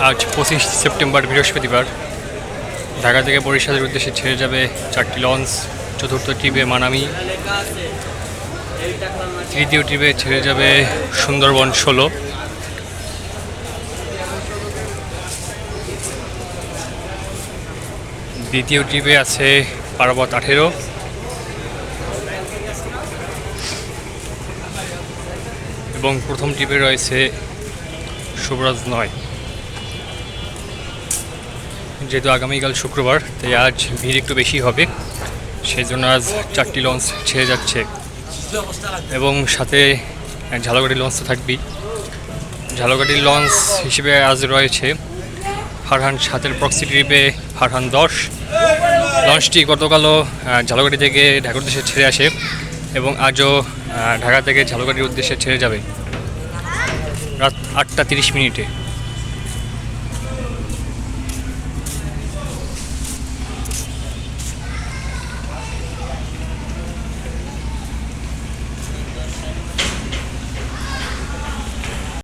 আজ পঁচিশ সেপ্টেম্বর, বৃহস্পতিবার। ঢাকা থেকে বরিশালের উদ্দেশ্যে ছেড়ে যাবে চারটি লঞ্চ, চতুর্থ ট্রিপে মানামি। তৃতীয় ট্রিপে ছেড়ে যাবে সুন্দরবন ষোলো। দ্বিতীয় ট্রিপে আছে পার্বত আঠেরো। এবং প্রথম ট্রিপে রয়েছে শুভরাজ নয়। যেহেতু আগামীকাল শুক্রবার, তাই আজ ভিড় একটু বেশি হবে। সেই জন্য আজ চারটি লঞ্চ ছেড়ে যাচ্ছে। এবং সাথে ঝালগাড়ি লঞ্চ তো থাকবেই। ঝালগাড়ির লঞ্চ হিসেবে আজ রয়েছে ফারহান সাতের প্রক্সি ট্রিপে ফারহান দশ। লঞ্চটি গতকালও ঝালগাড়ি থেকে ঢাকার উদ্দেশ্যে ছেড়ে আসে এবং আজও ঢাকা থেকে ঝালগাড়ির উদ্দেশ্যে ছেড়ে যাবে। রাত আটটা তিরিশ মিনিটে।